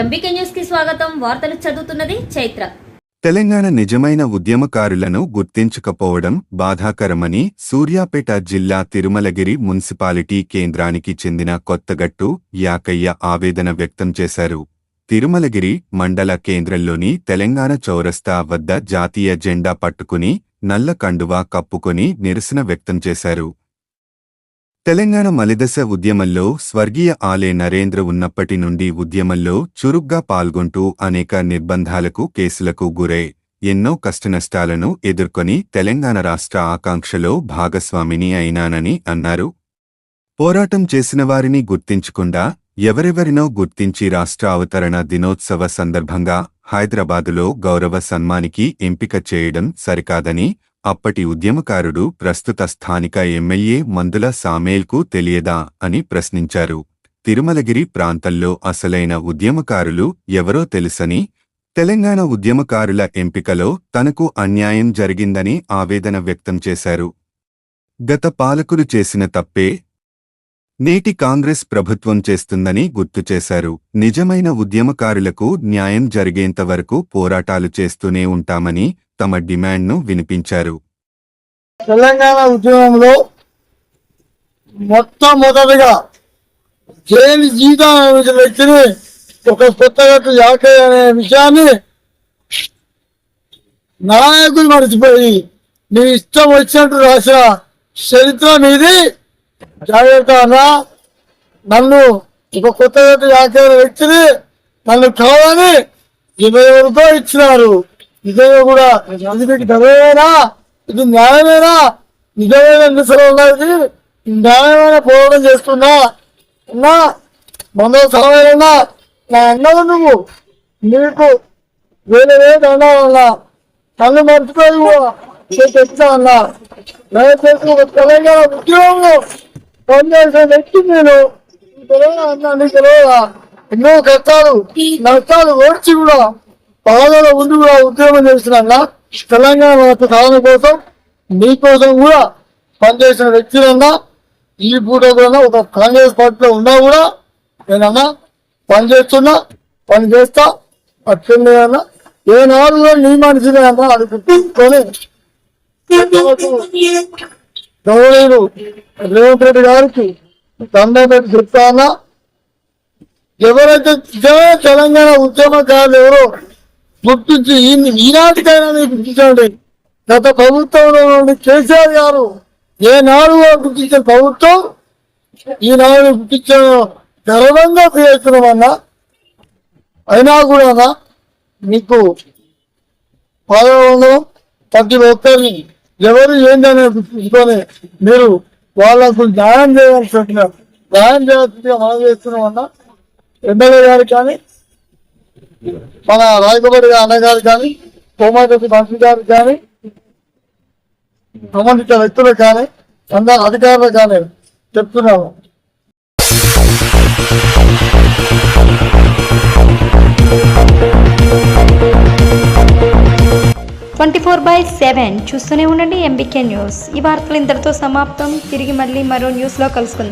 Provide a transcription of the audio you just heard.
MBK న్యూస్కి స్వాగతం. వార్తలు చదువుతున్నది చైత్ర. తెలంగాణ నిజమైన ఉద్యమకారులను గుర్తించకపోవడం బాధాకరమని సూర్యాపేట జిల్లా తిరుమలగిరి మున్సిపాలిటీ కేంద్రానికి చెందిన కొత్తగట్టు యాకయ్య ఆవేదన వ్యక్తం చేశారు. తిరుమలగిరి మండల కేంద్రంలోని తెలంగాణ చౌరస్తా వద్ద జాతీయ జెండా పట్టుకుని నల్ల కండువా కప్పుకొని నిరసన వ్యక్తం చేశారు. తెలంగాణ మలిదశ ఉద్యమంలో స్వర్గీయ ఆలే నరేంద్ర ఉన్నప్పటి నుండి ఉద్యమంలో చురుగ్గా పాల్గొంటూ అనేక నిర్బంధాలకు కేసులకు గురై ఎన్నో కష్టనష్టాలను ఎదుర్కొని తెలంగాణ రాష్ట్ర ఆకాంక్షలో భాగస్వామిని అయినానని అన్నారు. పోరాటం చేసిన వారిని గుర్తించకుండా ఎవరెవరినో గుర్తించి రాష్ట్ర అవతరణ దినోత్సవ సందర్భంగా హైదరాబాదులో గౌరవ సన్మానికి ఎంపిక చేయడం సరికాదని అప్పటి ఉద్యమకారుడు ప్రస్తుత స్థానిక ఎమ్మెల్యే మందుల సామేల్కు తెలియదా అని ప్రశ్నించారు. తిరుమలగిరి ప్రాంతంలో అసలైన ఉద్యమకారులు ఎవరో తెలుసని తెలంగాణ ఉద్యమకారుల ఎంపికలో తనకు అన్యాయం జరిగిందని ఆవేదన వ్యక్తం చేశారు. గత పాలకులు చేసిన తప్పే? నేటి కాంగ్రెస్ ప్రభుత్వం చేస్తుందని గుర్తు చేశారు. నిజమైన ఉద్యమకారులకు న్యాయం జరిగేంతవరకు పోరాటాలు చేస్తూనే ఉంటామని తమ డిమాండ్ను వినిపించారు. తెలంగాణ ఉద్యమంలో మొట్టమొదటిగా జైలు జీతం వ్యక్తిని ఒక కొత్తగట్టు యాకే అనే విషయాన్ని నాయకులు మర్చిపోయి నీ ఇష్టం వచ్చినట్టు రాసిన చరిత్ర మీది జాగ్రత్త నన్ను ఒక కొత్తగట్టు యాకే వ్యక్తిని నన్ను కావాలని ఇరవై రూపాయలు ఇచ్చినారు. ఇదే కూడా ఇది మీకు ధరమేనా ఇది న్యాయమేనా? నిజమైన నిసలు ఉన్నది న్యాయమైన పోరాటం చేస్తున్నా? ఉన్నా? మన సమయమైనా నా అన్నావు నువ్వు. నీకు వేరే వేరే అన్నా నన్ను మర్చిపోయి చెప్తా అన్నా దయచేసి ఒక తెలంగాణ ఉద్యోగంలో పనిచేసిన వ్యక్తి నేను. తెలంగాణ అన్నా నీకు తెలియదా ఎన్నో కష్టాలు నష్టాలు ఓడ్చి కూడా బాధలో ఉండి కూడా ఉద్యోగం చేస్తున్నా తెలంగాణ రాష్ట్ర సాధన కోసం మీకోసం కూడా పనిచేసిన వ్యక్తులన్నా ఈ పూట కూడా ఒక కాంగ్రెస్ పార్టీలో ఉన్నా కూడా నేనన్నా పని చేస్తున్నా పని చేస్తా అట్లా ఏ నాడు కూడా నీ మనిషినే అన్నా అది గౌరవులు రేవంత్ రెడ్డి గారికి దండం పెట్టి చెప్తానా ఎవరైతే తెలంగాణ ఉద్యమకారులు ఎవరో గుర్తించి ఈనాటికైనా మీరు గుర్తించండి. గత ప్రభుత్వంలో నుండి కేసీఆర్ గారు ఏ నాడు గుర్తించిన ప్రభుత్వం ఈనాడు గుర్తించిన గర్వంగా చేస్తున్నామన్నా అయినా కూడా మీకు పాల్గొనడం ప్రతి ఒక్కరిని ఎవరు ఏంటనే గుర్తుంచుకొని మీరు వాళ్ళకు న్యాయం చేయాల్సి న్యాయం చేయాల్సిందిగా మనం చేస్తున్నామన్నా ఎమ్మెల్యే గారు కానీ మన రాయకబడి అన్నయ్య గారు కానీ సోమారెడ్డి మంత్రి గారు కానీ సంబంధిత వ్యక్తులు కానీ అందరు అధికారులు కానీ చెప్తున్నాము. ట్వంటీ ఫోర్ బై సెవెన్ చూస్తూనే ఉండండి ఎంబీకే న్యూస్. ఈ వార్తలు ఇంతటితో సమాప్తం. తిరిగి మళ్ళీ మరో న్యూస్లో కలుసుకుందాం.